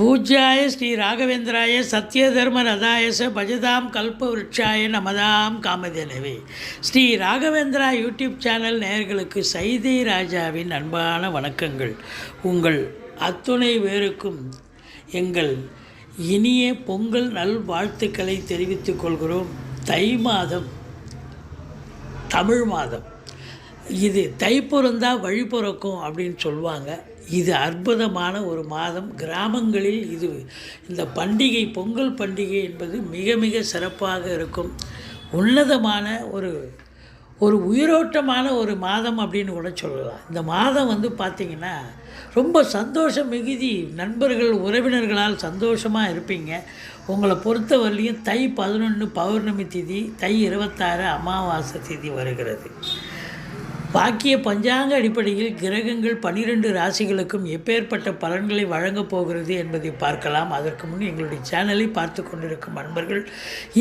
பூஜ்யாய ஸ்ரீ ராகவேந்திராய சத்யதர்ம ரதாயச பஜதாம் கல்ப விருட்சாய நமதாம் காமதேனவே. ஸ்ரீ ராகவேந்திரா யூடியூப் சேனல் நேயர்களுக்கு சைதை ராஜாவின் அன்பான வணக்கங்கள். உங்கள் அத்துணை பேருக்கும் எங்கள் இனிய பொங்கல் நல் வாழ்த்துக்களை தெரிவித்துக் கொள்கிறோம். தை மாதம் தமிழ் மாதம். இது தை பிறந்தா வழி பிறக்கும் அப்படின்னு சொல்லுவாங்க. இது அற்புதமான ஒரு மாதம். கிராமங்களில் இது இந்த பண்டிகை பொங்கல் பண்டிகை என்பது மிக மிக சிறப்பாக இருக்கும். உன்னதமான ஒரு ஒரு உயிரோட்டமான ஒரு மாதம் அப்படின்னு கூட சொல்லலாம். இந்த மாதம் வந்து பார்த்திங்கன்னா ரொம்ப சந்தோஷம் மிகுதி நண்பர்கள் உறவினர்களால் சந்தோஷமாக இருப்பீங்க. உங்களை பொறுத்தவரையிலையும் தை பதினொன்று பௌர்ணமி திதி தை இருபத்தாறு அமாவாசை திதி வருகிறது. பாக்கிய பஞ்சாங்க அடிப்படையில் கிரகங்கள் பனிரெண்டு ராசிகளுக்கும் எப்பேற்பட்ட பலன்களை வழங்கப் போகிறது என்பதை பார்க்கலாம். அதற்கு முன் எங்களுடைய சேனலை பார்த்து கொண்டிருக்கும் நண்பர்கள்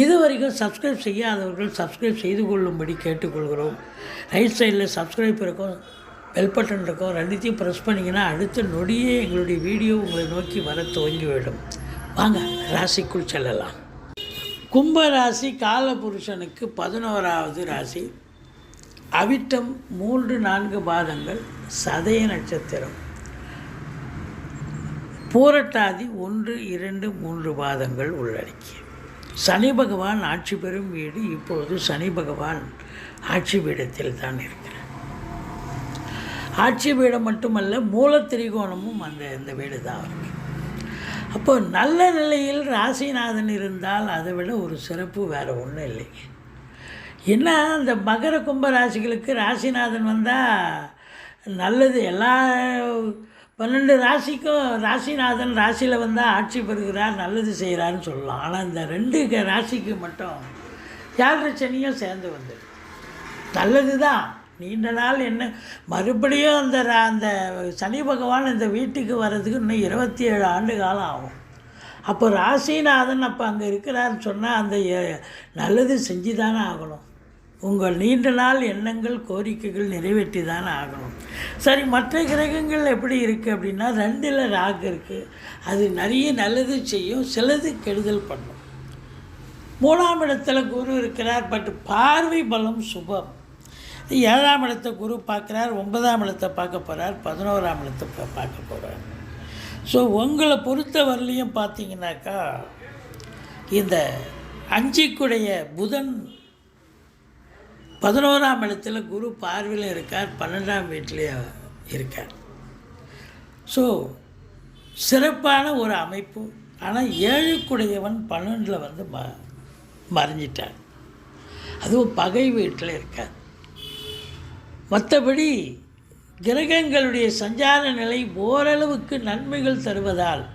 இதுவரைக்கும் சப்ஸ்கிரைப் செய்யாதவர்கள் சப்ஸ்கிரைப் செய்து கொள்ளும்படி கேட்டுக்கொள்கிறோம். ரைட் சைடில் சப்ஸ்கிரைப் இருக்கும் பெல் பட்டன் இருக்கும் ரெண்டுத்தையும் ப்ரெஸ் பண்ணிங்கன்னா அடுத்த நொடியே எங்களுடைய வீடியோ உங்களை நோக்கி வர துவங்கிவிடும். வாங்க ராசிக்குள் செல்லலாம். கும்ப ராசி காலபுருஷனுக்கு பதினோராவது ராசி. அவிட்டம் மூன்று நான்கு பாதங்கள் சதய நட்சத்திரம். பூரட்டாதி ஒன்று இரண்டு மூன்று பாதங்கள் உள்ளடக்கிய. சனி பகவான் ஆட்சி பெறும் வீடு இப்பொழுது சனி பகவான் ஆட்சி பீடத்தில் தான் இருக்கிறார். ஆட்சி பீடம் மட்டுமல்ல மூல திரிகோணமும் அந்த இந்த வீடு தான் இருக்கு. அப்போ நல்ல நிலையில் ராசிநாதன் இருந்தால் அதை விட ஒரு சிறப்பு வேறு ஒன்றும் இல்லைங்க. என்ன அந்த மகர கும்ப ராசிகளுக்கு ராசிநாதன் வந்தால் நல்லது. எல்லா பன்னெண்டு ராசிக்கும் ராசிநாதன் ராசியில் வந்தால் ஆட்சி பெறுகிறார் நல்லது செய்கிறாருன்னு சொல்லலாம். ஆனால் இந்த ரெண்டு க- ராசிக்கு மட்டும் யாழ் சனியும் சேர்ந்து வந்தது நல்லது தான் நீண்ட நாள் என்ன மறுபடியும் அந்த ரா- அந்த சனி பகவான் இந்த வீட்டுக்கு வர்றதுக்கு இன்னும் இருபத்தி ஏழு ஆண்டு காலம் ஆகும். அப்போ ராசிநாதன் அப்போ அங்கே இருக்கிறாருன்னு சொன்னால் அந்த நல்லது செஞ்சு தானே ஆகணும். உங்கள் நீண்ட நாள் எண்ணங்கள் கோரிக்கைகள் நிறைவேற்றி தானே ஆகணும். சரி மற்ற கிரகங்கள் எப்படி இருக்குது அப்படின்னா ரெண்டில் ராகு இருக்குது அது நிறைய நல்லது செய்யும் சிலது கெடுதல் பண்ணும். மூணாம் இடத்துல குரு இருக்கிறார் பட் பார்வை பலம் சுபம். ஏழாம் இடத்தை குரு பார்க்குறார் ஒன்பதாம் இடத்தை பார்க்க போகிறார் பதினோராம் இடத்தை பார்க்க போகிறார் ஸோ உங்களை பொறுத்த வரலையும் பார்த்தீங்கன்னாக்கா இந்த அஞ்சிக்குடைய புதன் பதினோராம் இடத்துல குரு பார்வையில் இருக்கார் பன்னெண்டாம் வீட்டிலேயே இருக்கார். ஸோ சிறப்பான ஒரு அமைப்பு. ஆனால் ஏழுக்குடையவன் பன்னெண்டில் வந்து ம மறைஞ்சிட்டார். அதுவும் பகை வீட்டில் இருக்கார். மற்றபடி கிரகங்களுடைய சஞ்சார நிலை ஓரளவுக்கு நன்மைகள் தருவதால்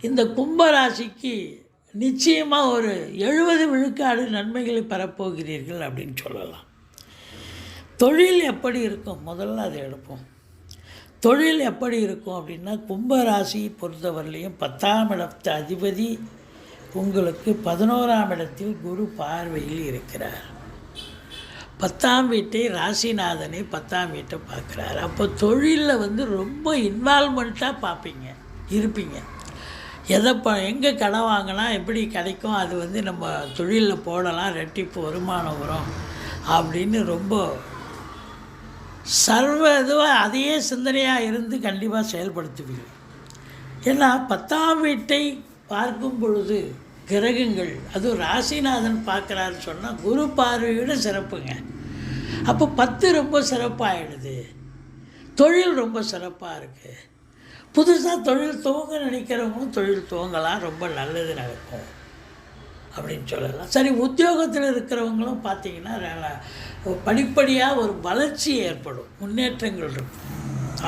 இந்த கும்பராசிக்கு நிச்சயமாக ஒரு எழுபது விழுக்காடு நன்மைகளை பெறப்போகிறீர்கள் அப்படின்னு சொல்லலாம். தொழில் எப்படி இருக்கும்? முதல்ல அதை எடுப்போம். தொழில் எப்படி இருக்கும் அப்படின்னா கும்பராசி பொறுத்தவரையிலையும் பத்தாம் இடத்து அதிபதி உங்களுக்கு பதினோராம் இடத்தில் குரு பார்வையில் இருக்கிறார். பத்தாம் வீட்டை ராசிநாதனை பத்தாம் வீட்டை பார்க்குறாரு. அப்போ தொழிலில் வந்து ரொம்ப இன்வால்மெண்ட்டாக பார்ப்பீங்க இருப்பீங்க. எதை ப எங்கே கடன் வாங்கினா எப்படி கிடைக்கும் அது வந்து நம்ம தொழிலில் போடலாம் ரெட்டிப்பு வருமானம் வரும் அப்படின்னு ரொம்ப சர்வ இதுவாக அதையே சிந்தனையாக இருந்து கண்டிப்பாக செயல்படுத்துவீங்க. ஏன்னா பத்தாம் வீட்டை பார்க்கும் பொழுது கிரகங்கள். அதுவும் ராசிநாதன் பார்க்குறாருன்னு சொன்னால் குரு பார்வையோட சிறப்புங்க. அப்போ பத்து ரொம்ப சிறப்பாகிடுது தொழில் ரொம்ப சிறப்பாக இருக்குது புதுசாக தொழில் துவங்க நினைக்கிறவங்களும் தொழில் துவங்கலாம். ரொம்ப நல்லது நடக்கும். அப்படின்னு சொல்லலாம். சரி உத்தியோகத்தில் இருக்கிறவங்களும் பார்த்தீங்கன்னா படிப்படியாக ஒரு வளர்ச்சி ஏற்படும். முன்னேற்றங்கள் இருக்கும்.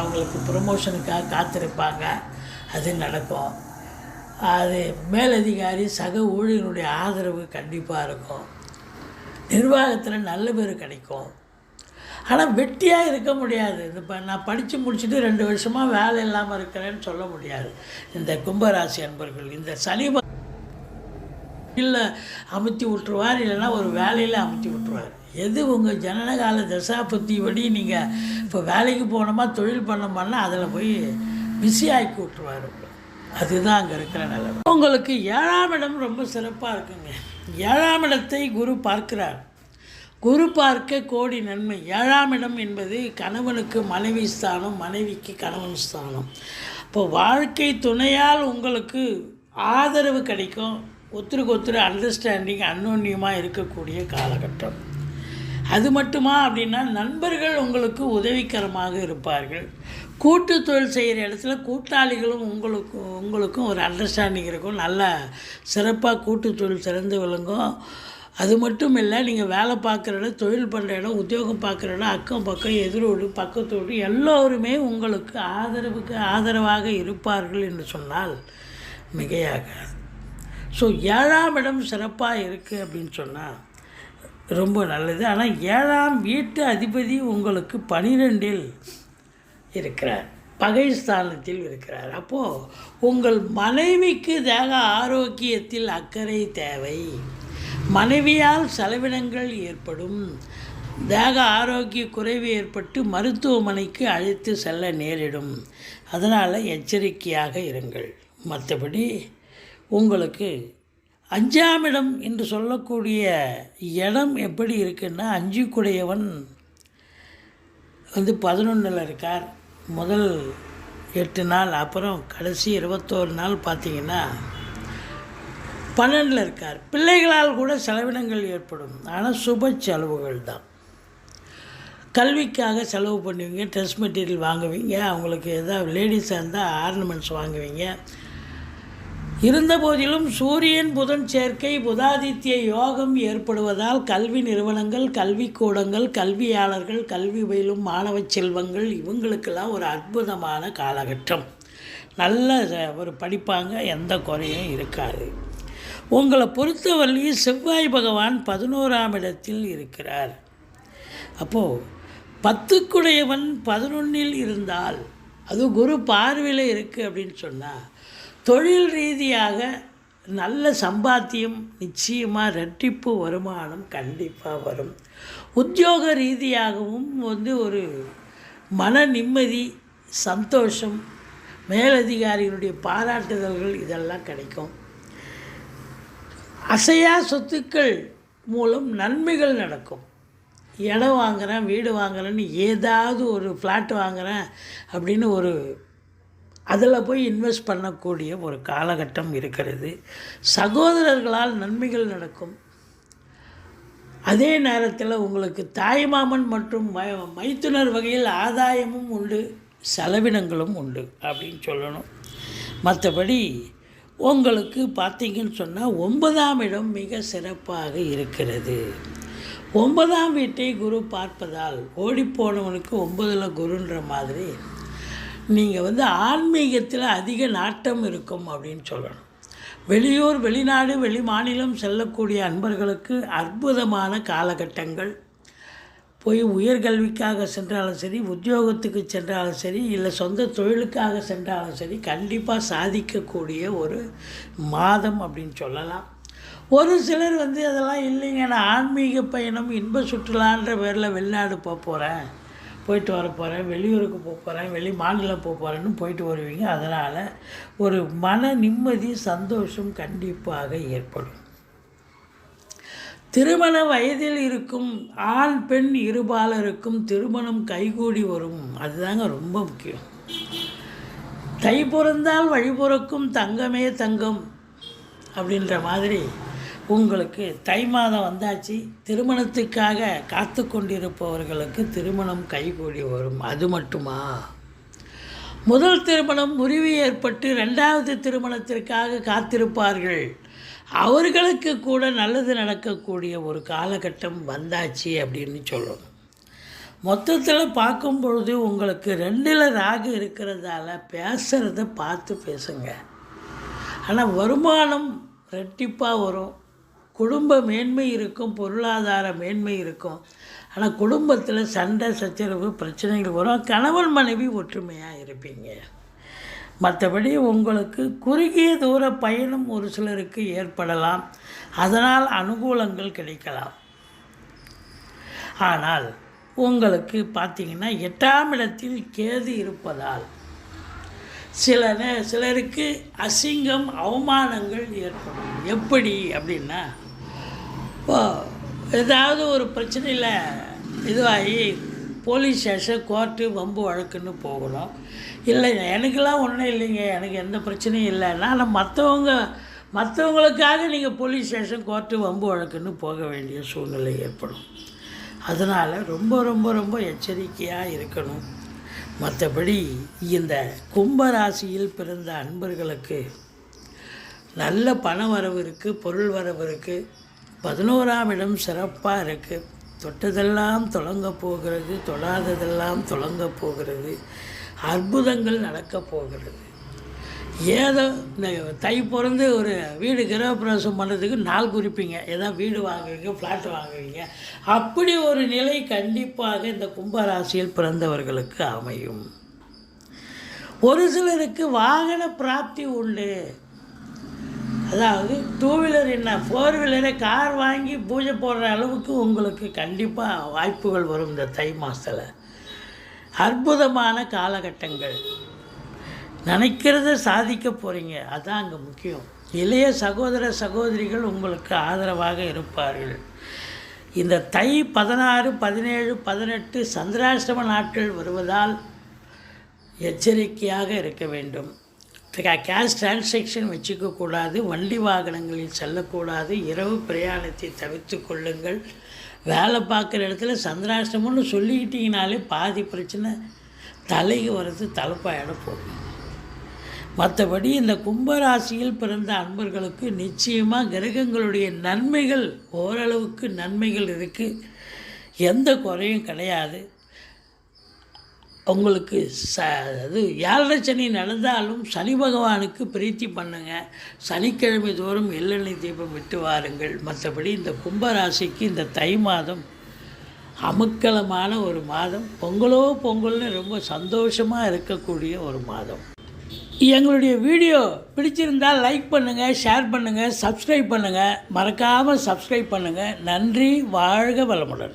அவங்களுக்கு ப்ரொமோஷனுக்காக காத்திருப்பாங்க. அது நடக்கும். அது மேலதிகாரி சக ஊழியர்களுடைய ஆதரவு கண்டிப்பாக இருக்கும். நிர்வாகத்தில் நல்ல பேர் கிடைக்கும். ஆனால் வெட்டியாக இருக்க முடியாது. இந்த இப்போ நான் படித்து முடிச்சுட்டு ரெண்டு வருஷமாக வேலை இல்லாமல் இருக்கிறேன்னு சொல்ல முடியாது. இந்த கும்பராசி அன்பர்கள் இந்த சனி இல்லை அமுத்தி விட்டுருவார் இல்லைன்னா ஒரு வேலையில் அமுத்தி விட்டுருவார். எது உங்கள் ஜனனகால தசாபத்தி படி நீங்கள் இப்போ வேலைக்கு போனோமா தொழில் பண்ணோமான்னா அதில் போய் பிஸி ஆக்கி விட்டுருவார். அதுதான் அங்கே இருக்கிற நிலவரம் உங்களுக்கு ஏழாம் இடம் ரொம்ப சிறப்பாக இருக்குங்க. ஏழாம் இடத்தை குரு பார்க்கிறார். குரு பார்க்க கோடி நன்மை. ஏழாம் இடம் என்பது கணவனுக்கு மனைவி ஸ்தானம் மனைவிக்கு கணவன் ஸ்தானம். இப்போ வாழ்க்கை துணையால் உங்களுக்கு ஆதரவு கிடைக்கும். ஒருத்தருக்கு ஒருத்தர் அண்டர்ஸ்டாண்டிங் அன்னோன்யமாக இருக்கக்கூடிய காலகட்டம். அது மட்டுமா அப்படின்னா நண்பர்கள் உங்களுக்கு உதவிகரமாக இருப்பார்கள். கூட்டு தொழில் செய்கிற இடத்துல கூட்டாளிகளும் உங்களுக்கு உங்களுக்கும் ஒரு அண்டர்ஸ்டாண்டிங் இருக்கும். நல்ல சிறப்பாக கூட்டு தொழில் சிறந்து விளங்கும். அது மட்டும் இல்லை நீங்கள் வேலை பார்க்குற இடம் தொழில் பண்ணுற இடம் உத்தியோகம் பார்க்குற இடம் அக்கம் பக்கம் எதிரோடு பக்கத்தோடு எல்லோருமே உங்களுக்கு ஆதரவுக்கு ஆதரவாக இருப்பார்கள் என்று சொன்னால் மிகையாகாது. ஸோ ஏழாம் இடம் சிறப்பாக இருக்குது அப்படின்னு சொன்னால் ரொம்ப நல்லது. ஆனால் ஏழாம் வீட்டு அதிபதி உங்களுக்கு பனிரெண்டில் இருக்கிறார். பகை ஸ்தானத்தில் இருக்கிறார். அப்போது உங்கள் மனைவிக்கு தேக ஆரோக்கியத்தில் அக்கறை தேவை. மனைவியால் செலவினங்கள் ஏற்படும். தேக ஆரோக்கிய குறைவு ஏற்பட்டு மருத்துவமனைக்கு அழைத்து செல்ல நேரிடும். அதனால் எச்சரிக்கையாக இருங்கள். மற்றபடி உங்களுக்கு அஞ்சாம் இடம் என்று சொல்லக்கூடிய இடம் எப்படி இருக்குன்னா அஞ்சுக்குடையவன் வந்து பதினொன்றில் இருக்கார். முதல் எட்டு நாள் அப்புறம் கடைசி இருபத்தோரு நாள் பார்த்தீங்கன்னா பன்னெண்டில் இருக்கார். பிள்ளைகளால் கூட செலவினங்கள் ஏற்படும். ஆனால் சுப செலவுகள் தான். கல்விக்காக செலவு பண்ணுவீங்க ட்ரெஸ் மெட்டீரியல் வாங்குவீங்க அவங்களுக்கு எதாவது லேடிஸாக இருந்தால் ஆர்னமெண்ட்ஸ் வாங்குவீங்க. இருந்தபோதிலும் சூரியன் புதன் சேர்க்கை புதாதித்ய யோகம் ஏற்படுவதால் கல்வி நிறுவனங்கள் கல்விக்கூடங்கள் கல்வியாளர்கள் கல்வி பயிலும் மாணவ செல்வங்கள் இவங்களுக்கெல்லாம் ஒரு அற்புதமான காலகட்டம். நல்ல ஒரு படிப்பாங்க எந்த குறையும் இருக்காது. உங்களை பொறுத்தவரையும் செவ்வாய் பகவான் பதினோராம் இடத்தில் இருக்கிறார். அப்போது பத்துக்குடையவன் பதினொன்னில் இருந்தால் அது குரு பார்வையில் இருக்குது அப்படின்னு சொன்னால் தொழில் ரீதியாக நல்ல சம்பாத்தியம் நிச்சயமாக ரெட்டிப்பு வருமானம் கண்டிப்பாக வரும். உத்தியோக ரீதியாகவும் வந்து ஒரு மன நிம்மதி சந்தோஷம் மேலதிகாரிகளுடைய பாராட்டுதல்கள் இதெல்லாம் கிடைக்கும். அசையா சொத்துக்கள் மூலம் நன்மைகள் நடக்கும். இடம் வாங்குறேன் வீடு வாங்குறேன்னு ஏதாவது ஒரு ஃப்ளாட் வாங்குறேன் அப்படின்னு ஒரு அதில் போய் இன்வெஸ்ட் பண்ணக்கூடிய ஒரு காலகட்டம் இருக்கிறது. சகோதரர்களால் நன்மைகள் நடக்கும். அதே நேரத்தில் உங்களுக்கு தாய்மாமன் மற்றும் ம மைத்துனர் வகையில் ஆதாயமும் உண்டு செலவினங்களும் உண்டு அப்படின்னு சொல்லணும். மற்றபடி உங்களுக்கு பார்த்தீங்கன்னு சொன்னால் ஒன்பதாம் இடம் மிக சிறப்பாக இருக்கிறது. ஒன்பதாம் வீட்டை குரு பார்ப்பதால் ஓடிப்போனவனுக்கு ஒன்பதில் குருன்ற மாதிரி நீங்கள் வந்து ஆன்மீகத்தில் அதிக நாட்டம் இருக்கும் அப்படின்னு சொல்லணும். வெளியூர் வெளிநாடு வெளி மாநிலம் செல்லக்கூடிய அன்பர்களுக்கு அற்புதமான காலகட்டங்கள். போய் உயர்கல்விக்காக சென்றாலும் சரி உத்தியோகத்துக்கு சென்றாலும் சரி இல்லை சொந்த தொழிலுக்காக சென்றாலும் சரி கண்டிப்பாக சாதிக்கக்கூடிய ஒரு மாதம் அப்படின்னு சொல்லலாம். ஒரு சிலர் வந்து அதெல்லாம் இல்லைங்க நான் ஆன்மீக பயணம் இன்ப சுற்றுலான்ற பேரில் வெளிநாடு போக போகிறேன் போயிட்டு வர போகிறேன் வெளியூருக்கு போக போகிறேன் வெளி மாநிலம் போக போகிறேன்னு போயிட்டு வருவீங்க. அதனால் ஒரு மன நிம்மதி சந்தோஷம் கண்டிப்பாக ஏற்படும். திருமண வயதில் இருக்கும் ஆண் பெண் இருபாலருக்கும் திருமணம் கைகூடி வரும். அதுதாங்க ரொம்ப முக்கியம். தை பிறந்தால் வழிபுறக்கும் தங்கமே தங்கம் அப்படின்ற மாதிரி உங்களுக்கு தை மாதம் வந்தாச்சு. திருமணத்துக்காக காத்து கொண்டிருப்பவர்களுக்கு திருமணம் கைகூடி வரும். அது மட்டுமா? முதல் திருமணம் முறிவு ஏற்பட்டு ரெண்டாவது திருமணத்திற்காக காத்திருப்பார்கள். அவர்களுக்கு கூட நல்லது நடக்கக்கூடிய ஒரு காலகட்டம் வந்தாச்சு அப்படின்னு சொல்லணும். மொத்தத்தில் பார்க்கும் பொழுது உங்களுக்கு ரெண்டில் ராகு இருக்கிறதால பேசுகிறத பார்த்து பேசுங்க. ஆனால் வருமானம் ரெட்டிப்பாக வரும். குடும்ப மேன்மை இருக்கும் பொருளாதார மேன்மை இருக்கும். ஆனால் குடும்பத்தில் சண்டை சச்சரவு பிரச்சனைகள் வரும். கணவன் மனைவி ஒற்றுமையாக இருப்பீங்க. மற்றபடி உங்களுக்கு குறுகிய தூர பயணம் ஒரு சிலருக்கு ஏற்படலாம். அதனால் அனுகூலங்கள் கிடைக்கலாம். ஆனால் உங்களுக்கு பார்த்தீங்கன்னா எட்டாம் இடத்தில் கேது இருப்பதால் சில சிலருக்கு அசிங்கம் அவமானங்கள் ஏற்படும். எப்படி அப்படின்னா இப்போ ஏதாவது ஒரு பிரச்சனையில் இதுவாகி போலீஸ் ஸ்டேஷன் கோர்ட்டு வம்பு வழக்குன்னு போகணும் இல்லை எனக்கெல்லாம் ஒன்றும் இல்லைங்க. எனக்கு எந்த பிரச்சனையும் இல்லை. நான் மற்றவங்க மற்றவங்களுக்காக நீங்கள் போலீஸ் ஸ்டேஷன் கோர்ட்டு வம்பு வழக்குன்னு போக வேண்டிய சூழ்நிலை ஏற்படும். அதனால் ரொம்ப ரொம்ப ரொம்ப எச்சரிக்கையாக இருக்கணும். மற்றபடி இந்த கும்பராசியில் பிறந்த அன்பர்களுக்கு நல்ல பண வரவு இருக்குது பொருள் வரவு இருக்குது பதினோராம் இடம் சிறப்பாக இருக்குது தொட்டதெல்லாம் தொடங்க போகிறது தொடாததெல்லாம் தொடங்க போகிறது அற்புதங்கள் நடக்கப் போகிறது. ஏதோ இந்த தை பிறந்து ஒரு வீடு கிரகப்பிரவேசம் பண்ணுறதுக்கு நாள் குறிப்பீங்க. ஏதோ வீடு வாங்குவீங்க ஃப்ளாட் வாங்குவீங்க. அப்படி ஒரு நிலை கண்டிப்பாக இந்த கும்பராசியில் பிறந்தவர்களுக்கு அமையும். ஒரு சிலருக்கு வாகன பிராப்தி உண்டு. அதாவது டூ வீலர் என்ன? ஃபோர் வீலரை கார் வாங்கி பூஜை போடுற அளவுக்கு உங்களுக்கு கண்டிப்பாக வாய்ப்புகள் வரும் இந்த தை மாதத்தில் அற்புதமான காலகட்டங்கள். நினைக்கிறத சாதிக்க போகிறீங்க அதுதான் அங்கே முக்கியம். இளைய சகோதர சகோதரிகள் உங்களுக்கு ஆதரவாக இருப்பார்கள். இந்த தை பதினாறு பதினேழு பதினெட்டு சந்திராஷ்டம நாட்கள் வருவதால் எச்சரிக்கையாக இருக்க வேண்டும். கேஷ் டிரான்சாக்ஷன் வச்சுக்கக்கூடாது வண்டி வாகனங்களில் செல்லக்கூடாது இரவு பிரயாணத்தை தவிர்த்து கொள்ளுங்கள். வேலை பார்க்குற இடத்துல சந்திராஷ்டமம்னு சொல்லிக்கிட்டீங்கனாலே பாதி பிரச்சனை தலைக்கு வர்றது தலைப்பாயிட போகும். மற்றபடி இந்த கும்பராசியில் பிறந்த அன்பர்களுக்கு நிச்சயமாக கிரகங்களுடைய நன்மைகள் ஓரளவுக்கு நன்மைகள் இருக்குது எந்த குறையும் கிடையாது. உங்களுக்கு ச அது ஏழரை சனி நடந்தாலும் சனி பகவானுக்கு பிரீத்தி பண்ணுங்க. சனிக்கிழமை தோறும் எள்ளெண்ணெய் தீபம் விட்டு வாருங்கள். மற்றபடி இந்த கும்பராசிக்கு இந்த தை மாதம் அமுக்கலமான ஒரு மாதம். பொங்கலோ பொங்கல்னு ரொம்ப சந்தோஷமாக இருக்கக்கூடிய ஒரு மாதம். எங்களுடைய வீடியோ பிடிச்சிருந்தால் லைக் பண்ணுங்கள் ஷேர் பண்ணுங்கள் சப்ஸ்கிரைப் பண்ணுங்கள் மறக்காமல் சப்ஸ்கிரைப் பண்ணுங்கள் நன்றி வாழ்க வளமுடன்.